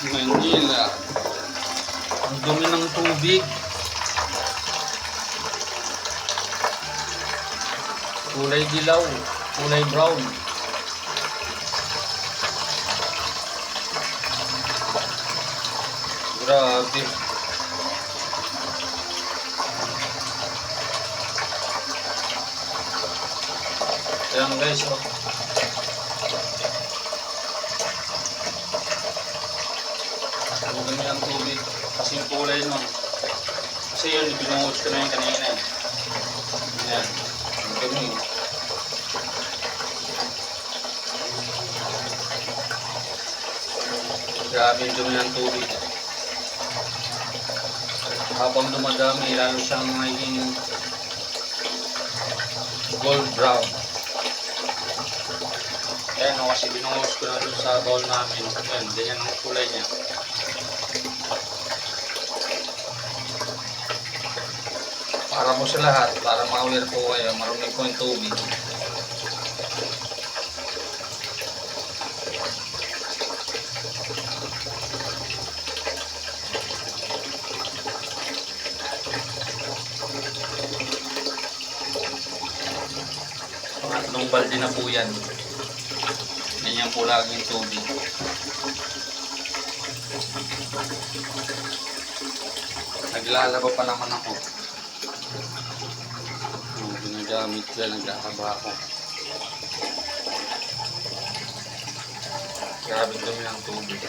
Manila. Ang dumi ng tubig. Kulay dilaw. Kulay brown. Grabe. Ayan guys, oh. Ang dumi ng tubig. Kasi yung kulay nun. Kasi yun, binungot ko na yun kanina. eh. Ayan. Ang dumi. Grabe yung dumi ng tubig. Habang dumadami, lalo siyang naging gold brown. Ayan, no, kasi binungot ko na dun sa bowl namin. Ayan, ganyan ang kulay niya. Para po sa lahat, para ma-aware po kayo, marunong po yung tubig. Pangatlong balde na po yan. Ganyan po lagi yung tubig. Naglalaba pa naman ako. Ginagamit ko, naglalaba ako. Grabe dumi ng tubig.